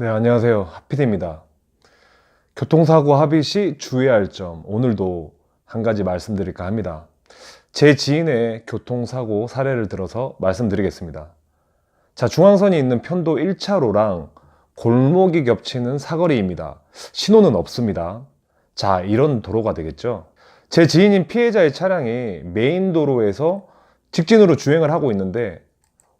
네, 안녕하세요. 하피디입니다. 교통사고 합의 시 주의해야 할 점, 오늘도 한 가지 말씀드릴까 합니다. 제 지인의 교통사고 사례를 들어서 말씀드리겠습니다. 자, 중앙선이 있는 편도 1차로랑 골목이 겹치는 사거리입니다. 신호는 없습니다. 자, 이런 도로가 되겠죠. 제 지인인 피해자의 차량이 메인 도로에서 직진으로 주행을 하고 있는데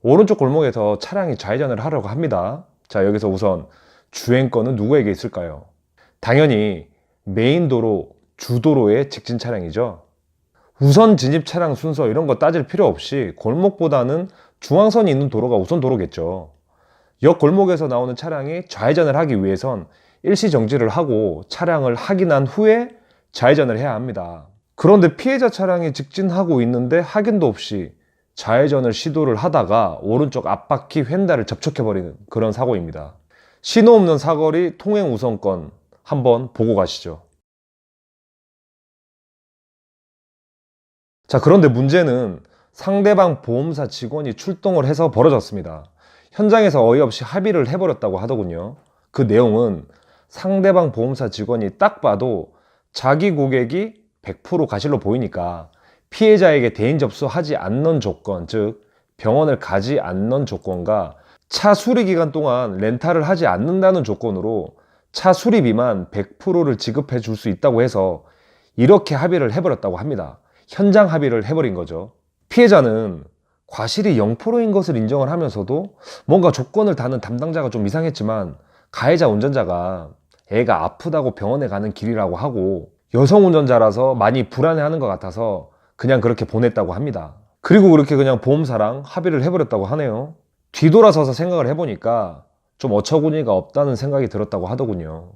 오른쪽 골목에서 차량이 좌회전을 하려고 합니다. 자, 여기서 우선 주행권은 누구에게 있을까요? 당연히 메인 도로, 주도로의 직진 차량이죠. 우선 진입 차량 순서 이런 거 따질 필요 없이 골목보다는 중앙선이 있는 도로가 우선 도로겠죠. 역 골목에서 나오는 차량이 좌회전을 하기 위해선 일시 정지를 하고 차량을 확인한 후에 좌회전을 해야 합니다. 그런데 피해자 차량이 직진하고 있는데 확인도 없이 좌회전을 시도를 하다가 오른쪽 앞바퀴 휀다를 접촉해버리는 그런 사고입니다. 신호 없는 사거리 통행 우선권 한번 보고 가시죠. 자, 그런데 문제는 상대방 보험사 직원이 출동을 해서 벌어졌습니다. 현장에서 어이없이 합의를 해버렸다고 하더군요. 그 내용은 상대방 보험사 직원이 딱 봐도 자기 고객이 100% 가실로 보이니까 피해자에게 대인 접수하지 않는 조건, 즉 병원을 가지 않는 조건과 차 수리 기간 동안 렌탈을 하지 않는다는 조건으로 차 수리비만 100%를 지급해 줄 수 있다고 해서 이렇게 합의를 해버렸다고 합니다. 현장 합의를 해버린 거죠. 피해자는 과실이 0%인 것을 인정을 하면서도 뭔가 조건을 다는 담당자가 좀 이상했지만 가해자 운전자가 애가 아프다고 병원에 가는 길이라고 하고 여성 운전자라서 많이 불안해하는 것 같아서 그냥 그렇게 보냈다고 합니다. 그리고 그렇게 그냥 보험사랑 합의를 해버렸다고 하네요. 뒤돌아서서 생각을 해보니까 좀 어처구니가 없다는 생각이 들었다고 하더군요.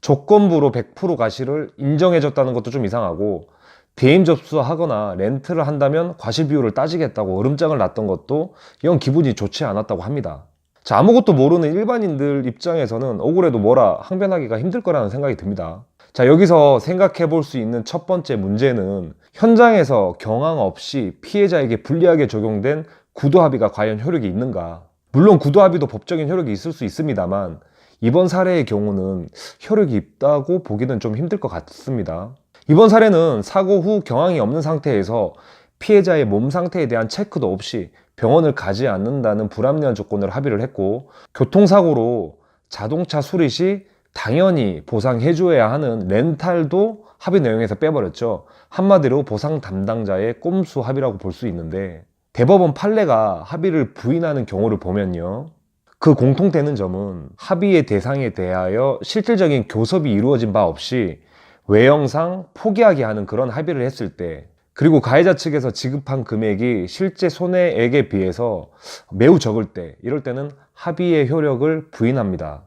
조건부로 100% 과실을 인정해줬다는 것도 좀 이상하고 대임 접수하거나 렌트를 한다면 과실 비율을 따지겠다고 얼음장을 놨던 것도 영 기분이 좋지 않았다고 합니다. 자, 아무것도 모르는 일반인들 입장에서는 억울해도 뭐라 항변하기가 힘들 거라는 생각이 듭니다. 자, 여기서 생각해 볼 수 있는 첫 번째 문제는 현장에서 경황 없이 피해자에게 불리하게 적용된 구도 합의가 과연 효력이 있는가? 물론 구도 합의도 법적인 효력이 있을 수 있습니다만 이번 사례의 경우는 효력이 있다고 보기는 좀 힘들 것 같습니다. 이번 사례는 사고 후 경황이 없는 상태에서 피해자의 몸 상태에 대한 체크도 없이 병원을 가지 않는다는 불합리한 조건을 합의를 했고 교통사고로 자동차 수리 시 당연히 보상해줘야 하는 렌탈도 합의 내용에서 빼버렸죠. 한마디로 보상 담당자의 꼼수 합의라고 볼 수 있는데 대법원 판례가 합의를 부인하는 경우를 보면요. 그 공통되는 점은 합의의 대상에 대하여 실질적인 교섭이 이루어진 바 없이 외형상 포기하게 하는 그런 합의를 했을 때 그리고 가해자 측에서 지급한 금액이 실제 손해액에 비해서 매우 적을 때 이럴 때는 합의의 효력을 부인합니다.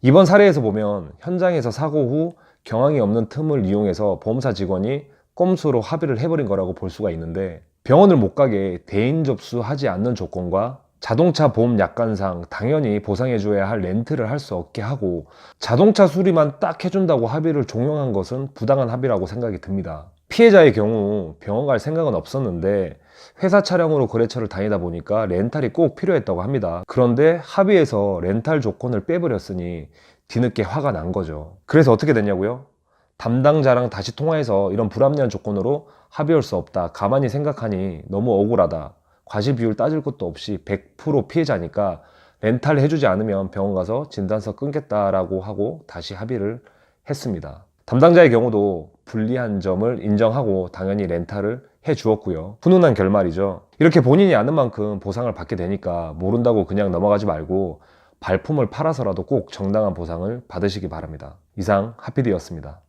이번 사례에서 보면 현장에서 사고 후 경황이 없는 틈을 이용해서 보험사 직원이 꼼수로 합의를 해버린 거라고 볼 수가 있는데 병원을 못 가게 대인 접수하지 않는 조건과 자동차 보험 약관상 당연히 보상해줘야 할 렌트를 할 수 없게 하고 자동차 수리만 딱 해준다고 합의를 종용한 것은 부당한 합의라고 생각이 듭니다. 피해자의 경우 병원 갈 생각은 없었는데 회사 차량으로 거래처를 다니다 보니까 렌탈이 꼭 필요했다고 합니다. 그런데 합의에서 렌탈 조건을 빼버렸으니 뒤늦게 화가 난 거죠. 그래서 어떻게 됐냐고요? 담당자랑 다시 통화해서 이런 불합리한 조건으로 합의할 수 없다. 가만히 생각하니 너무 억울하다. 과실 비율 따질 것도 없이 100% 피해자니까 렌탈 해주지 않으면 병원 가서 진단서 끊겠다라고 하고 다시 합의를 했습니다. 담당자의 경우도 불리한 점을 인정하고 당연히 렌탈을 해 주었고요. 훈훈한 결말이죠. 이렇게 본인이 아는 만큼 보상을 받게 되니까 모른다고 그냥 넘어가지 말고 발품을 팔아서라도 꼭 정당한 보상을 받으시기 바랍니다. 이상 하피디였습니다.